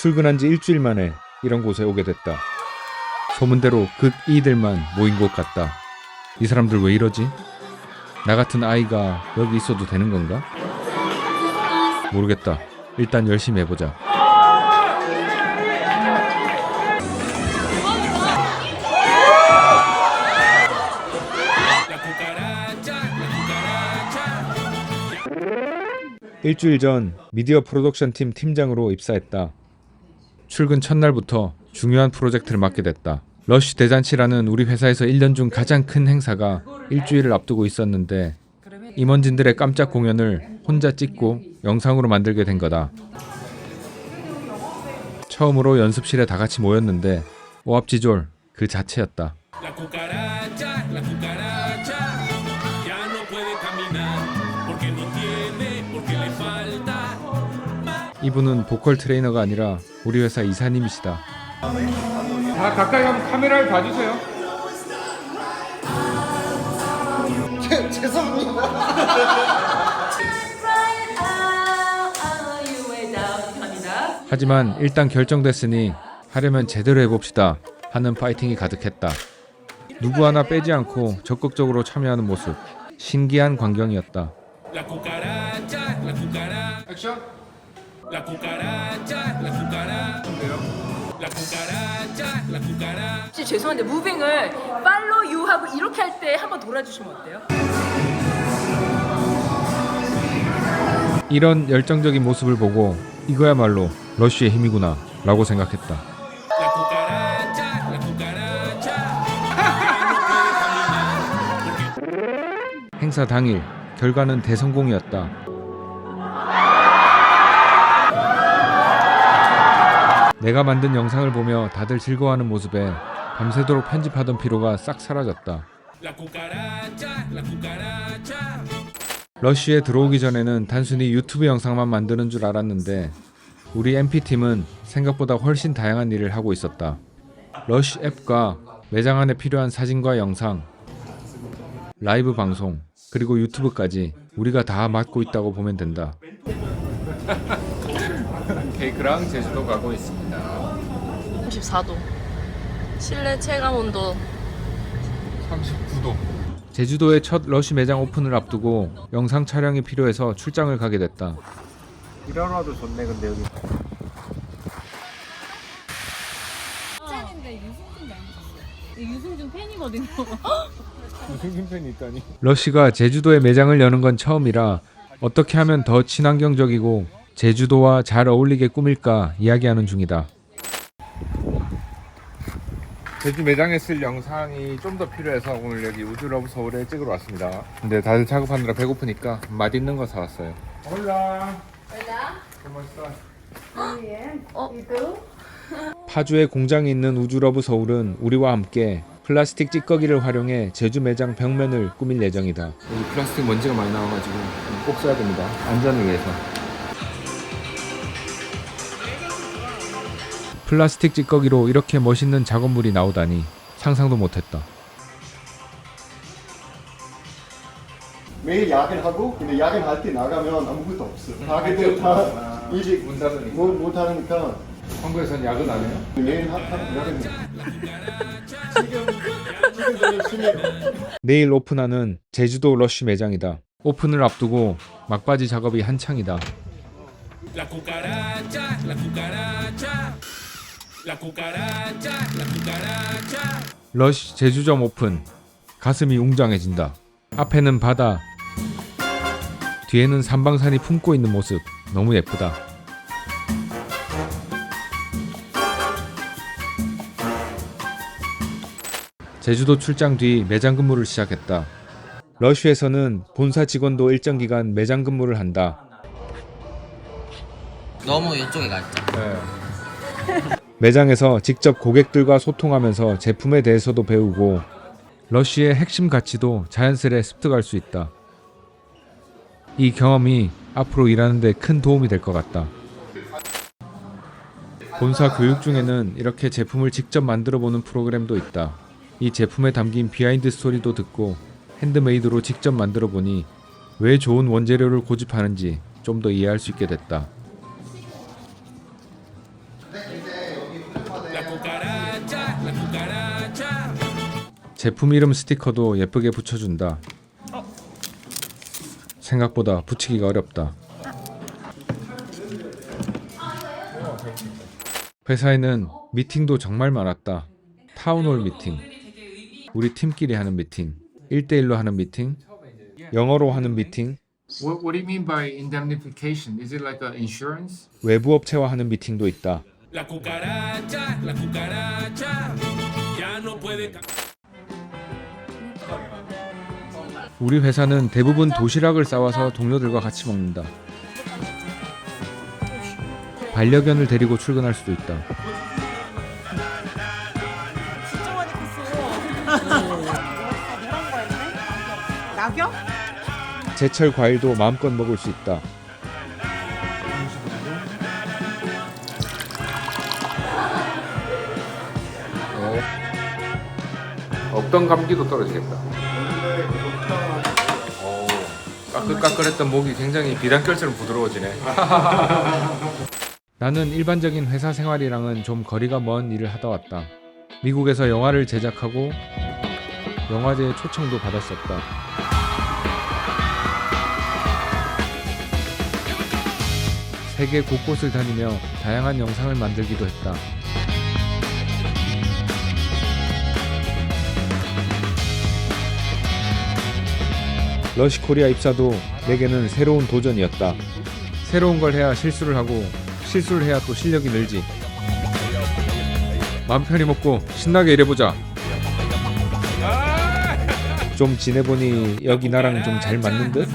출근한 지 일주일 만에 이런 곳에 오게 됐다. 소문대로 극이들만 모인 곳 같다. 이 사람들 왜 이러지? 나 같은 아이가 여기 있어도 되는 건가? 모르겠다. 일단 열심히 해보자. 일주일 전 미디어 프로덕션 팀 팀장으로 입사했다. 출근 첫날부터 중요한 프로젝트를 맡게 됐다. 러쉬 대잔치라는 우리 회사에서 1년 중 가장 큰 행사가 일주일을 앞두고 있었는데 임원진들의 깜짝 공연을 혼자 찍고 영상으로 만들게 된 거다. 처음으로 연습실에 다 같이 모였는데 오합지졸 그 자체였다. 이분은 보컬 트레이너가 아니라 우리 회사 이사님이시다. 다 가까이 가면 카메라를 봐주세요. 하지만 일단 결정됐으니 하려면 제대로 해봅시다 하는 파이팅이 가득했다. 누구 하나 빼지 않고 적극적으로 참여하는 모습 신기한 광경이었다. La cucaracha, la cucaracha. La la. 혹시 죄송한데 무빙을 팔로우 유 하고 이렇게 할 때 한번 돌아주시면 어때요? 이런 열정적인 모습을 보고 이거야말로 러쉬의 힘이구나 라고 생각했다. La cucaracha, la cucaracha. 행사 당일 결과는 대성공이었다. 내가 만든 영상을 보며 다들 즐거워하는 모습에 밤새도록 편집하던 피로가 싹 사라졌다. 러쉬에 들어오기 전에는 단순히 유튜브 영상만 만드는 줄 알았는데 우리 MP팀은 생각보다 훨씬 다양한 일을 하고 있었다. 러쉬 앱과 매장 안에 필요한 사진과 영상, 라이브 방송, 그리고 유튜브까지 우리가 다 맡고 있다고 보면 된다. 케이크랑 제주도 가고 있습니다. 34도. 실내 체감 온도 39도. 제주도의 첫 러쉬 매장 오픈을 앞두고 영상 촬영이 필요해서 출장을 가게 됐다. 일어나도 좋네 근데 여기 팬인데 유승준 닮으셨어요. 유승준 팬이거든요. 무슨 팬이 있다니? 러쉬가 제주도에 매장을 여는 건 처음이라 어떻게 하면 더 친환경적이고 제주도와 잘 어울리게 꾸밀까 이야기하는 중이다. 제주 매장에 쓸 영상이 좀 더 필요해서 오늘 여기 우주러브 서울에 찍으러 왔습니다. 근데 다들 작업하느라 배고프니까 맛있는 거 사왔어요. 올라. 파주에 공장이 있는 우주러브 서울은 우리와 함께 플라스틱 찌꺼기를 활용해 제주 매장 벽면을 꾸밀 예정이다. 여기 플라스틱 먼지가 많이 나와가지고 꼭 써야 됩니다. 안전을 위해서. 플라스틱 찌꺼기로 이렇게 멋있는 작업물이 나오다니 상상도 못했다. 매일 야근하고 근데 야근할 때 나가면 아무것도 없어. 가게들 다 일찍 문 닫으니까. 못, 못 하니까 한국에선 야근 안 해요? 매일 하, 하, 야근. 지금 지금 열심히 내일 오픈하는 제주도 러쉬 매장이다. 오픈을 앞두고 막바지 작업이 한창이다. 러쉬 제주점 오픈. 가슴이 웅장해진다. 앞에는 바다. 뒤에는 삼방산이 품고 있는 모습. 너무 예쁘다. 제주도 출장 뒤 매장 근무를 시작했다. 러쉬에서는 본사 직원도 일정 기간 매장 근무를 한다. 너무 이쪽에 가 있다. 매장에서 직접 고객들과 소통하면서 제품에 대해서도 배우고 러쉬의 핵심 가치도 자연스레 습득할 수 있다. 이 경험이 앞으로 일하는데 큰 도움이 될 것 같다. 본사 교육 중에는 이렇게 제품을 직접 만들어 보는 프로그램도 있다. 이 제품에 담긴 비하인드 스토리도 듣고 핸드메이드로 직접 만들어 보니 왜 좋은 원재료를 고집하는지 좀 더 이해할 수 있게 됐다. 제품 이름 스티커도 예쁘게 붙여준다. 생각보다 붙이기가 어렵다. 회사에는 미팅도 정말 많았다. 타운홀 미팅, 우리 팀끼리 하는 미팅, 1대1로 하는 미팅, 영어로 하는 미팅, What, what do you mean by indemnification? Is it like a insurance? 외부 업체와 하는 미팅도 있다. La cucaracha, la cucaracha, ya no puede 우리 회사는 대부분 도시락을 싸와서 동료들과 같이 먹는다. 반려견을 데리고 출근할 수도 있다. 낙엽? 제철 과일도 마음껏 먹을 수 있다. 없던 감기도 떨어지겠다. 오, 까끌까끌했던 목이 굉장히 비단결처럼 부드러워지네. 나는 일반적인 회사 생활이랑은 좀 거리가 먼 일을 하다 왔다. 미국에서 영화를 제작하고 영화제에 초청도 받았었다. 세계 곳곳을 다니며 다양한 영상을 만들기도 했다. 러시 코리아 입사도 내게는 새로운 도전이었다. 새로운 걸 해야 실수를 하고 실수를 해야 또 실력이 늘지. 마음 편히 먹고 신나게 일해보자. 좀 지내보니 여기 나랑 좀 잘 맞는 듯?